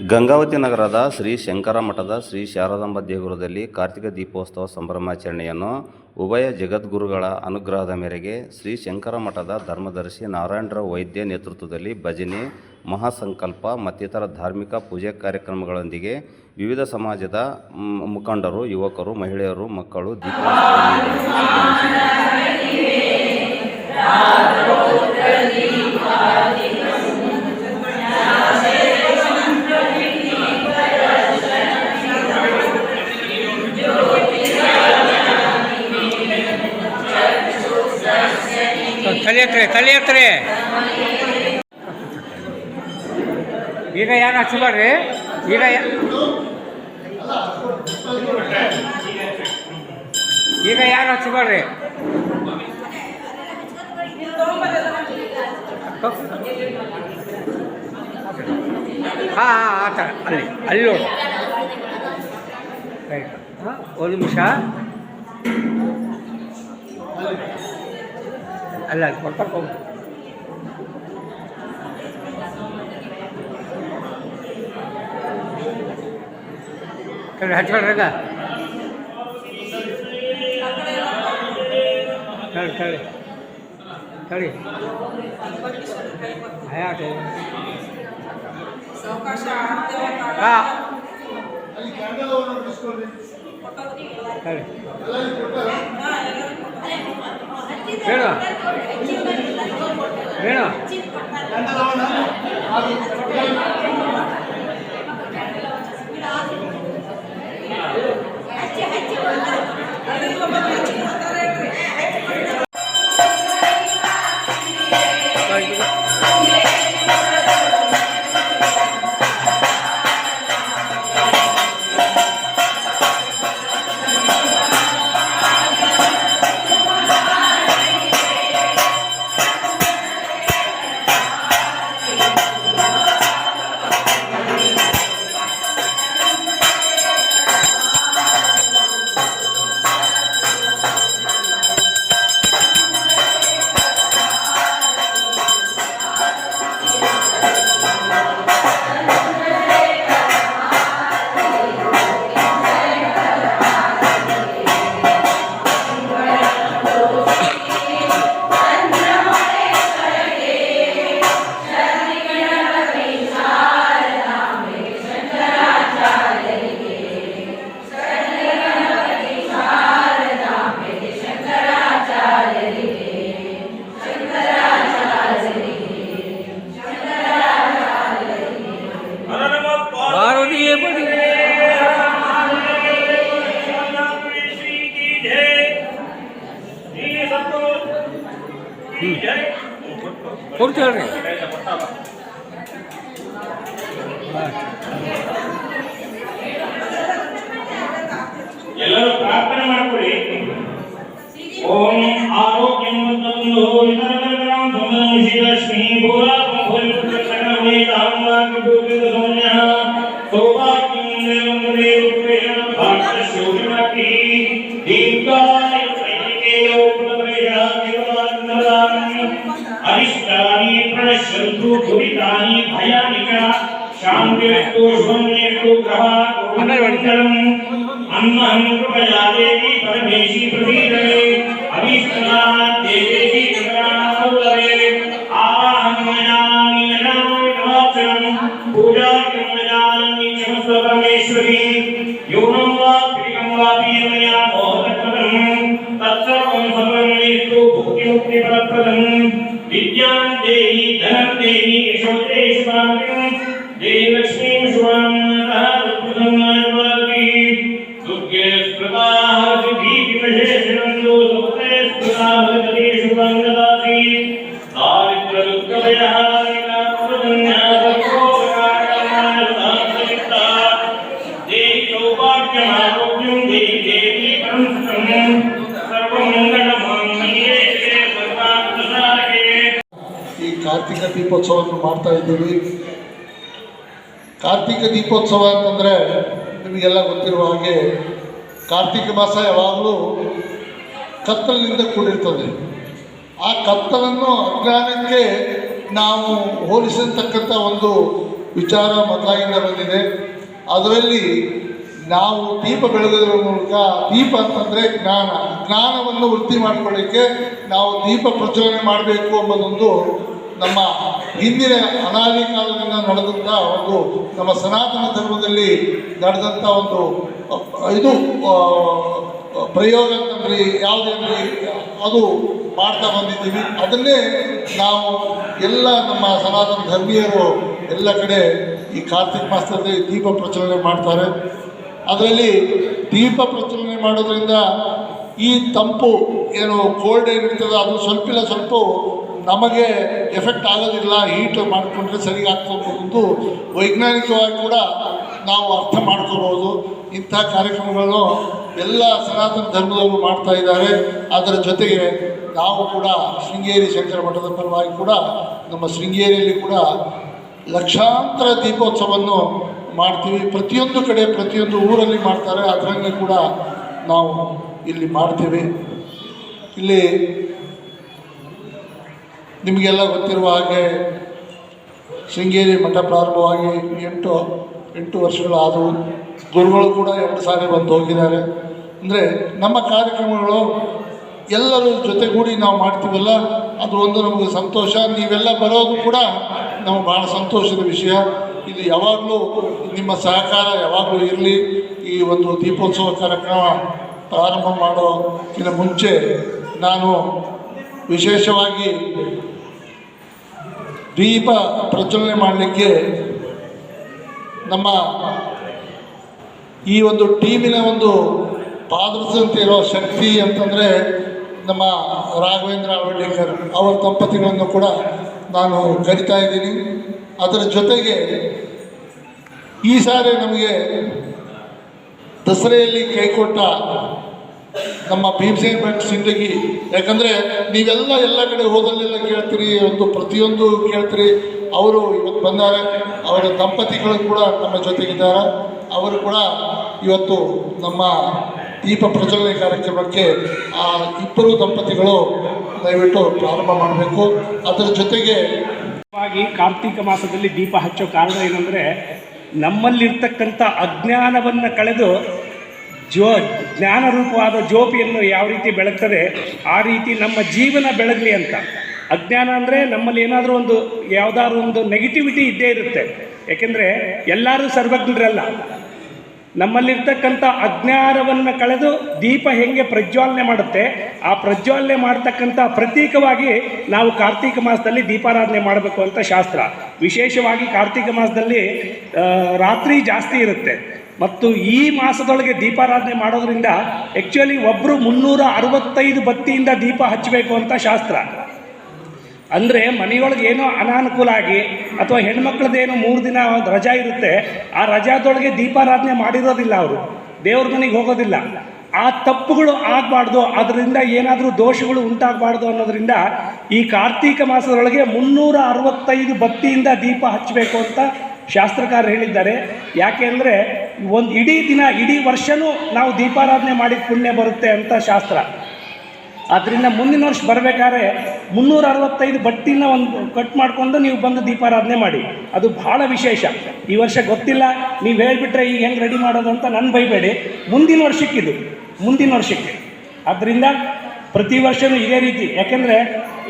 ಗಂಗಾವತಿ ನಗರದ ಶ್ರೀ ಶಂಕರ ಮಠದ ಶ್ರೀ ಶಾರದಾಂಬ ದೇಗುಲದಲ್ಲಿ ಕಾರ್ತಿಕ ದೀಪೋತ್ಸವ ಸಂಭ್ರಮಾಚರಣೆಯನ್ನು ಉಭಯ ಜಗದ್ಗುರುಗಳ ಅನುಗ್ರಹದ ಮೇರೆಗೆ ಶ್ರೀ ಶಂಕರ ಮಠದ ಧರ್ಮದರ್ಶಿ ನಾರಾಯಣರಾವ್ ವೈದ್ಯ ನೇತೃತ್ವದಲ್ಲಿ ಭಜನೆ, ಮಹಾಸಂಕಲ್ಪ ಮತ್ತಿತರ ಧಾರ್ಮಿಕ ಪೂಜೆ ಕಾರ್ಯಕ್ರಮಗಳೊಂದಿಗೆ ವಿವಿಧ ಸಮಾಜದ ಮುಖಂಡರು, ಯುವಕರು, ಮಹಿಳೆಯರು, ಮಕ್ಕಳು ದೀಪೋತ್ಸವ ತಲೆ ಹತ್ರ ತಲೆ ಎತ್ತರೆ ಈಗ ಯಾರು ಬರ್ರಿ ಈಗ ಈಗ ಯಾರು ಹಚ್ಚಬೇಡ್ರಿ ಹಾಂ ಹಾಂ, ಆ ಥರ ಅಲ್ಲಿ ಅಲ್ಲಿ ನೋಡು. ರೈಟ್ ಹಾಂ, ಒಂದು ನಿಮಿಷ. ಅಲ್ಲ ಕೊಡ್ಕೊಂಡು ಹೋಗು. ಕಡೆ ಹಚ್ಕೊಳ್ರಾಗ ಕಳಿ ಕಳಿ ಆಯಾಟ ಹಾಂ ಕಳಿ ಬೇಡ ಬೇಡ ಕೊಡ್ತೀವ್ರಿ ಎಲ್ಲರೂ ಪ್ರಾರ್ಥನೆ ಮಾಡ್ಕೊಳ್ಳಿ ಓಂ అరిష్టాని ప్రణశ్యంతు భువితాని భయానిక శాంతిరస్తు శుభంలేస్తు గ్రహాత్మండలం అన్నహం కృపయా దేవి పరమేశి ప్రసీదమే అభిష్టనా దేవేశి కృపణాసులవే ఆహమయామి నమామి నమాక్షరం పూజాకమయామి నమస్వ పరమేశ్వరి. యోనో ಕಾರ್ತಿಕ ದೀಪೋತ್ಸವವನ್ನು ಮಾಡ್ತಾ ಇದ್ದೀವಿ ಕಾರ್ತಿಕ ದೀಪೋತ್ಸವ ಅಂತಂದರೆ ನಿಮಗೆಲ್ಲ ಗೊತ್ತಿರುವ ಹಾಗೆ ಕಾರ್ತಿಕ ಮಾಸ ಯಾವಾಗಲೂ ಕತ್ತಲಿನಿಂದ ಕೂಡಿರ್ತದೆ. ಆ ಕತ್ತಲನ್ನು ಅಜ್ಞಾನಕ್ಕೆ ನಾವು ಹೋಲಿಸಿರ್ತಕ್ಕಂಥ ಒಂದು ವಿಚಾರ ಮೊದಲಾಗಿಂದ ಬಂದಿದೆ. ಅದರಲ್ಲಿ ನಾವು ದೀಪ ಬೆಳಗೋದ್ರ ಮೂಲಕ ದೀಪ ಅಂತಂದರೆ ಜ್ಞಾನ. ಜ್ಞಾನವನ್ನು ವೃತ್ತಿ ಮಾಡಿಕೊಳ್ಳಿಕ್ಕೆ ನಾವು ದೀಪ ಪ್ರಚೋದನೆ ಮಾಡಬೇಕು ಅನ್ನೋದೊಂದು ನಮ್ಮ ಹಿಂದಿನ ಅನಾದಿ ಕಾಲದಿಂದ ನಡೆದಂಥ ಒಂದು ನಮ್ಮ ಸನಾತನ ಧರ್ಮದಲ್ಲಿ ನಡೆದಂಥ ಒಂದು, ಇದು ಪ್ರಯೋಗ ಅಂತಂದ್ರಿ ಯಾವುದೇನ್ರಿ ಅದು ಮಾಡ್ತಾ ಬಂದಿದ್ದೀವಿ. ಅದನ್ನೇ ನಾವು ಎಲ್ಲ ನಮ್ಮ ಸನಾತನ ಧರ್ಮೀಯರು ಎಲ್ಲ ಕಡೆ ಈ ಕಾರ್ತಿಕ ಮಾಸದಲ್ಲಿ ದೀಪ ಪ್ರಚಲನೆ ಮಾಡ್ತಾರೆ. ಅದರಲ್ಲಿ ದೀಪ ಪ್ರಚಲನೆ ಮಾಡೋದ್ರಿಂದ ಈ ತಂಪು ಏನು ಕೋಲ್ಡ್ ಏನಿರ್ತದೆ ಅದು ಸ್ವಲ್ಪ ಇಲ್ಲ ಸ್ವಲ್ಪ ನಮಗೆ ಎಫೆಕ್ಟ್ ಆಗೋದಿಲ್ಲ. ಹೀಟ್ ಮಾಡಿಕೊಂಡ್ರೆ ಸರಿ ಆಗ್ತದೆ ಒಂದು ವೈಜ್ಞಾನಿಕವಾಗಿ ಕೂಡ ನಾವು ಅರ್ಥ ಮಾಡ್ಕೋಬಹುದು. ಇಂಥ ಕಾರ್ಯಕ್ರಮಗಳನ್ನು ಎಲ್ಲ ಸನಾತನ ಧರ್ಮದವರು ಮಾಡ್ತಾ ಇದ್ದಾರೆ. ಅದರ ಜೊತೆಗೆ ನಾವು ಕೂಡ ಶೃಂಗೇರಿ ಶಂಕರ ಮಠದ ಪರವಾಗಿ ಕೂಡ ನಮ್ಮ ಶೃಂಗೇರಿಯಲ್ಲಿ ಕೂಡ ಲಕ್ಷಾಂತರ ದೀಪೋತ್ಸವವನ್ನು ಮಾಡ್ತೀವಿ. ಪ್ರತಿಯೊಂದು ಕಡೆ, ಪ್ರತಿಯೊಂದು ಊರಲ್ಲಿ ಮಾಡ್ತಾರೆ. ಅದರಂಗೆ ಕೂಡ ನಾವು ಇಲ್ಲಿ ಮಾಡ್ತೀವಿ. ಇಲ್ಲಿ ನಿಮಗೆಲ್ಲ ಗೊತ್ತಿರುವ ಹಾಗೆ ಶೃಂಗೇರಿ ಮಠ ಪ್ರಾರಂಭವಾಗಿ ಎಂಟು ಎಂಟು ವರ್ಷಗಳಾದವು. ಗುರುಗಳು ಕೂಡ ಎರಡು ಸಾರಿ ಬಂದು ಹೋಗಿದ್ದಾರೆ. ಅಂದರೆ ನಮ್ಮ ಕಾರ್ಯಕ್ರಮಗಳು ಎಲ್ಲರೂ ಜೊತೆಗೂಡಿ ನಾವು ಮಾಡ್ತೀವಲ್ಲ, ಅದು ಒಂದು ನಮಗೆ ಸಂತೋಷ. ನೀವೆಲ್ಲ ಬರೋದು ಕೂಡ ನಮಗೆ ಭಾಳ ಸಂತೋಷದ ವಿಷಯ. ಇದು ಯಾವಾಗಲೂ ನಿಮ್ಮ ಸಹಕಾರ ಯಾವಾಗಲೂ ಇರಲಿ. ಈ ಒಂದು ದೀಪೋತ್ಸವ ಕಾರ್ಯಕ್ರಮ ಪ್ರಾರಂಭ ಮಾಡೋಕ್ಕಿಂತ ಮುಂಚೆ ನಾನು ವಿಶೇಷವಾಗಿ ದೀಪ ಪ್ರಜ್ವಲನೆ ಮಾಡಲಿಕ್ಕೆ ನಮ್ಮ ಈ ಒಂದು ಟೀಮಿನ ಒಂದು ಪಾದರ್ಶದಂತೆ ಇರೋ ಶಕ್ತಿ ಅಂತಂದರೆ ನಮ್ಮ ರಾಘವೇಂದ್ರ ಅವಳ್ಳಿಕರ್ ಅವರ ದಂಪತಿಗಳನ್ನು ಕೂಡ ನಾನು ಕರಿತಾ ಇದ್ದೀನಿ. ಅದರ ಜೊತೆಗೆ ಈ ಸಾರಿ ನಮಗೆ ದಸರೆಯಲ್ಲಿ ಕೈಕೊಟ್ಟ ನಮ್ಮ ಭೀಮಸೇನ್ ಭಟ್ ಸಿಂದಗಿ ಯಾಕಂದರೆ ನೀವೆಲ್ಲ ಎಲ್ಲ ಕಡೆ ಹೋದಲ್ಲೆಲ್ಲ ಕೇಳ್ತೀರಿ, ಒಂದು ಪ್ರತಿಯೊಂದು ಕೇಳ್ತೀರಿ. ಅವರು ಇವತ್ತು ಬಂದಾರೆ, ಅವರ ದಂಪತಿಗಳು ಕೂಡ ನಮ್ಮ ಜೊತೆಗಿದ್ದಾರೆ. ಅವರು ಕೂಡ ಇವತ್ತು ನಮ್ಮ ದೀಪ ಪ್ರಜ್ವಲನೆ ಕಾರ್ಯಕ್ರಮಕ್ಕೆ ಆ ಇಬ್ಬರು ದಂಪತಿಗಳು ದಯವಿಟ್ಟು ಪ್ರಾರಂಭ ಮಾಡಬೇಕು. ಅದರ ಜೊತೆಗೆ ಕಾರ್ತಿಕ ಮಾಸದಲ್ಲಿ ದೀಪ ಹಚ್ಚೋ ಕಾರಣ ಏನಂದರೆ ನಮ್ಮಲ್ಲಿರ್ತಕ್ಕಂಥ ಅಜ್ಞಾನವನ್ನು ಕಳೆದು ಜ್ಞಾನ ರೂಪವಾದ ಜ್ಯೋತಿಯನ್ನು ಯಾವ ರೀತಿ ಬೆಳಗ್ತದೆ ಆ ರೀತಿ ನಮ್ಮ ಜೀವನ ಬೆಳಗಲಿ ಅಂತ. ಅಜ್ಞಾನ ಅಂದರೆ ನಮ್ಮಲ್ಲಿ ಏನಾದರೂ ಒಂದು ಯಾವುದಾದ್ರು ಒಂದು ನೆಗೆಟಿವಿಟಿ ಇದ್ದೇ ಇರುತ್ತೆ. ಯಾಕೆಂದರೆ ಎಲ್ಲರೂ ಸರ್ವಜ್ಞರಲ್ಲ. ನಮ್ಮಲ್ಲಿರ್ತಕ್ಕಂಥ ಅಜ್ಞಾನವನ್ನು ಕಳೆದು ದೀಪ ಹೆಂಗೆ ಪ್ರಜ್ವಾಲನೆ ಮಾಡುತ್ತೆ, ಆ ಪ್ರಜ್ವಾಲನೆ ಮಾಡ್ತಕ್ಕಂಥ ಪ್ರತೀಕವಾಗಿ ನಾವು ಕಾರ್ತೀಕ ಮಾಸದಲ್ಲಿ ದೀಪಾರಾಧನೆ ಮಾಡಬೇಕು ಅಂತ ಶಾಸ್ತ್ರ. ವಿಶೇಷವಾಗಿ ಕಾರ್ತೀಕ ಮಾಸದಲ್ಲಿ ರಾತ್ರಿ ಜಾಸ್ತಿ ಇರುತ್ತೆ. ಮತ್ತು ಈ ಮಾಸದೊಳಗೆ ದೀಪಾರಾಧನೆ ಮಾಡೋದ್ರಿಂದ ಆ್ಯಕ್ಚುಲಿ ಒಬ್ಬರು ಮುನ್ನೂರ ಅರವತ್ತೈದು ಬತ್ತಿಯಿಂದ ದೀಪ ಹಚ್ಚಬೇಕು ಅಂತ ಶಾಸ್ತ್ರ. ಅಂದರೆ ಮನೆಯೊಳಗೆ ಏನೋ ಅನಾನುಕೂಲ ಆಗಿ ಅಥವಾ ಹೆಣ್ಮಕ್ಳದ್ದೇನೋ ಮೂರು ದಿನ ಒಂದು ರಜಾ ಇರುತ್ತೆ, ಆ ರಜಾದೊಳಗೆ ದೀಪಾರಾಧನೆ ಮಾಡಿರೋದಿಲ್ಲ ಅವರು. ದೇವ್ರ ಮನೆಗೆ ಹೋಗೋದಿಲ್ಲ. ಆ ತಪ್ಪುಗಳು ಆಗಬಾರ್ದು, ಅದರಿಂದ ಏನಾದರೂ ದೋಷಗಳು ಉಂಟಾಗಬಾರ್ದು ಅನ್ನೋದರಿಂದ ಈ ಕಾರ್ತೀಕ ಮಾಸದೊಳಗೆ ಮುನ್ನೂರ ಅರವತ್ತೈದು ಬತ್ತಿಯಿಂದ ದೀಪ ಹಚ್ಚಬೇಕು ಅಂತ ಶಾಸ್ತ್ರಕಾರ ಹೇಳಿದ್ದಾರೆ. ಯಾಕೆ ಅಂದರೆ ಒಂದು ಇಡೀ ದಿನ, ಇಡೀ ವರ್ಷನೂ ನಾವು ದೀಪಾರಾಧನೆ ಮಾಡಿದ ಪುಣ್ಯ ಬರುತ್ತೆ ಅಂತ ಶಾಸ್ತ್ರ. ಆದ್ದರಿಂದ ಮುಂದಿನ ವರ್ಷ ಬರಬೇಕಾದ್ರೆ ಮುನ್ನೂರ ಅರವತ್ತೈದು ಬಟ್ಟಿನ ಒಂದು ಕಟ್ ಮಾಡಿಕೊಂಡು ನೀವು ಬಂದು ದೀಪಾರಾಧನೆ ಮಾಡಿ. ಅದು ಭಾಳ ವಿಶೇಷ. ಈ ವರ್ಷ ಗೊತ್ತಿಲ್ಲ, ನೀವು ಹೇಳಿಬಿಟ್ರೆ ಈಗ ಹೆಂಗೆ ರೆಡಿ ಮಾಡೋದು ಅಂತ ನನ್ನ ಬೈಬೇಡಿ. ಮುಂದಿನ ವರ್ಷಕ್ಕಿದು ಮುಂದಿನ ವರ್ಷಕ್ಕೆ. ಆದ್ದರಿಂದ ಪ್ರತಿ ವರ್ಷವೂ ಇದೇ ರೀತಿ. ಯಾಕೆಂದರೆ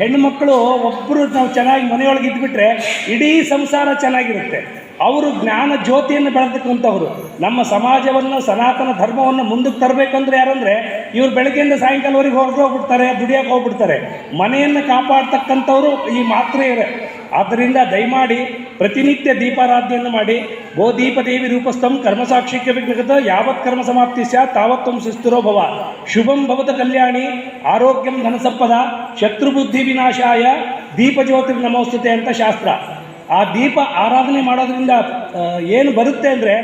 ಹೆಣ್ಣುಮಕ್ಕಳು ಒಬ್ಬರು ನಾವು ಚೆನ್ನಾಗಿ ಮನೆಯೊಳಗೆ ಇದ್ಬಿಟ್ರೆ ಇಡೀ ಸಂಸಾರ ಚೆನ್ನಾಗಿರುತ್ತೆ. ಅವರು ಜ್ಞಾನ ಜ್ಯೋತಿಯನ್ನು ಬೆಳೆದಕ್ಕಂಥವ್ರು ನಮ್ಮ ಸಮಾಜವನ್ನು, ಸನಾತನ ಧರ್ಮವನ್ನು ಮುಂದಕ್ಕೆ ತರಬೇಕಂದ್ರೆ ಯಾರಂದರೆ ಇವ್ರು ಬೆಳಗ್ಗೆಯಿಂದ ಸಾಯಂಕಾಲವರೆಗೆ ಹೊರಗೆ ಹೋಗ್ಬಿಡ್ತಾರೆ ದುಡಿಯೋಕೆ ಹೋಗ್ಬಿಡ್ತಾರೆ. ಮನೆಯನ್ನು ಕಾಪಾಡ್ತಕ್ಕಂಥವ್ರು ಈ ಮಾತ್ರೆಯರೇ ಆದ್ದರಿಂದ ದಯಮಾಡಿ ಪ್ರತಿನಿತ್ಯ ದೀಪಾರಾಧನೆಯನ್ನು ಮಾಡಿ. ಗೋ ದೀಪದೇವಿ ರೂಪಸ್ಥಂ ಕರ್ಮಸಾಕ್ಷಿಕ್ಯ ವಿಗ್ರಹದ ಯಾವತ್ ಕರ್ಮ ಸಮಾಪ್ತಿ ಸ್ಯಾತ್ ತಾವತ್ತಂ ಸುಸ್ಥಿರೋ ಭವ. ಶುಭಂ ಭವತ ಕಲ್ಯಾಣಿ, ಆರೋಗ್ಯಂ ಧನಸಂಪದ, ಶತ್ರುಬುದ್ಧಿ ವಿನಾಶಾಯ ದೀಪಜ್ಯೋತಿ ನಮೋಸ್ತುತೆ ಅಂತ ಶಾಸ್ತ್ರ. ಆ ದೀಪ ಆರಾಧನೆ ಮಾಡೋದ್ರಿಂದ ಏನು ಬರುತ್ತೆ ಅಂದರೆ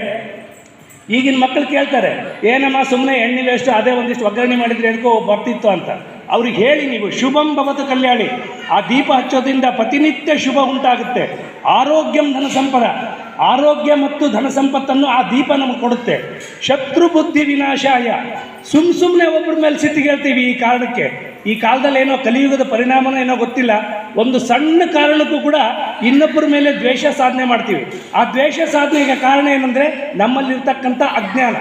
ಈಗಿನ ಮಕ್ಕಳು ಕೇಳ್ತಾರೆ ಏನಮ್ಮ ಸುಮ್ಮನೆ ಎಣ್ಣೆ ವೇಸ್ಟ್ ಅದೇ ಒಂದಿಷ್ಟು ಒಗ್ಗರಣೆ ಮಾಡಿದ್ರೆ ಎದ್ಕೋ ಬರ್ತಿತ್ತು ಅಂತ. ಅವ್ರಿಗೆ ಹೇಳಿ ನೀವು, ಶುಭಂ ಭವತ ಕಲ್ಯಾಣಿ. ಆ ದೀಪ ಹಚ್ಚೋದ್ರಿಂದ ಪ್ರತಿನಿತ್ಯ ಶುಭ ಉಂಟಾಗುತ್ತೆ. ಆರೋಗ್ಯಂ ಧನ ಸಂಪದ. ಆರೋಗ್ಯ ಮತ್ತು ಧನ ಸಂಪತ್ತನ್ನು ಆ ದೀಪ ನಮಗೆ ಕೊಡುತ್ತೆ. ಶತ್ರು ಬುದ್ಧಿ ವಿನಾಶಾಯ. ಸುಮ್ ಸುಮ್ಮನೆ ಒಬ್ಬರ ಮೇಲೆ ಸಿಟ್ಟಿಗೆ ಹೇಳ್ತೀವಿ ಈ ಕಾರಣಕ್ಕೆ. ಈ ಕಾಲದಲ್ಲಿ ಏನೋ ಕಲಿಯುಗದ ಪರಿಣಾಮನೋ ಏನೋ ಗೊತ್ತಿಲ್ಲ. ಒಂದು ಸಣ್ಣ ಕಾರಣಕ್ಕೂ ಕೂಡ ಇನ್ನೊಬ್ಬರ ಮೇಲೆ ದ್ವೇಷ ಸಾಧನೆ ಮಾಡ್ತೀವಿ. ಆ ದ್ವೇಷ ಸಾಧನೆಗೆ ಕಾರಣ ಏನಂದರೆ ನಮ್ಮಲ್ಲಿರ್ತಕ್ಕಂಥ ಅಜ್ಞಾನ.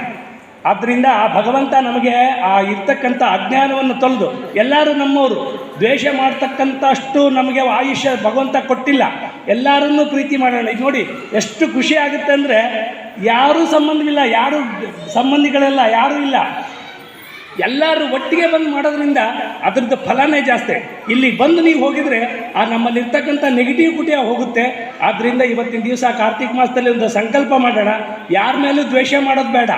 ಆದ್ದರಿಂದ ಆ ಭಗವಂತ ನಮಗೆ ಆ ಇರ್ತಕ್ಕಂಥ ಅಜ್ಞಾನವನ್ನು ತೊಳೆದು ಎಲ್ಲರೂ ನಮ್ಮವರು ದ್ವೇಷ ಮಾಡ್ತಕ್ಕಂಥಷ್ಟು ನಮಗೆ ಆಯುಷ್ಯ ಭಗವಂತ ಕೊಟ್ಟಿಲ್ಲ. ಎಲ್ಲರನ್ನೂ ಪ್ರೀತಿ ಮಾಡೋಣ. ಈಗ ನೋಡಿ, ಎಷ್ಟು ಖುಷಿ ಆಗುತ್ತೆ ಅಂದರೆ ಯಾರೂ ಸಂಬಂಧವಿಲ್ಲ, ಯಾರು ಸಂಬಂಧಿಗಳೆಲ್ಲ ಯಾರೂ ಇಲ್ಲ. ಎಲ್ಲರೂ ಒಟ್ಟಿಗೆ ಬಂದು ಮಾಡೋದ್ರಿಂದ ಅದ್ರದ್ದು ಫಲನೇ ಜಾಸ್ತಿ. ಇಲ್ಲಿ ಬಂದು ನೀವು ಹೋಗಿದರೆ ಆ ನಮ್ಮಲ್ಲಿರ್ತಕ್ಕಂಥ ನೆಗೆಟಿವ್ ಕುಟಿಯ ಹೋಗುತ್ತೆ. ಆದ್ದರಿಂದ ಇವತ್ತಿನ ದಿವಸ ಕಾರ್ತಿಕ್ ಮಾಸದಲ್ಲಿ ಒಂದು ಸಂಕಲ್ಪ ಮಾಡೋಣ. ಯಾರ ಮೇಲೂ ದ್ವೇಷ ಮಾಡೋದು ಬೇಡ.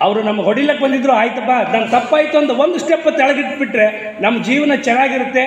ಅವರು ನಮ್ಮ ಹೊಡಿಲಕ್ಕೆ ಬಂದಿದ್ರು, ಆಯ್ತಪ್ಪ, ನಂಗೆ ತಪ್ಪಾಯ್ತು ಅಂತ ಒಂದು ಸ್ಟೆಪ್ ತೆಳಗಿಟ್ಬಿಟ್ರೆ ನಮ್ಮ ಜೀವನ ಚೆನ್ನಾಗಿರುತ್ತೆ.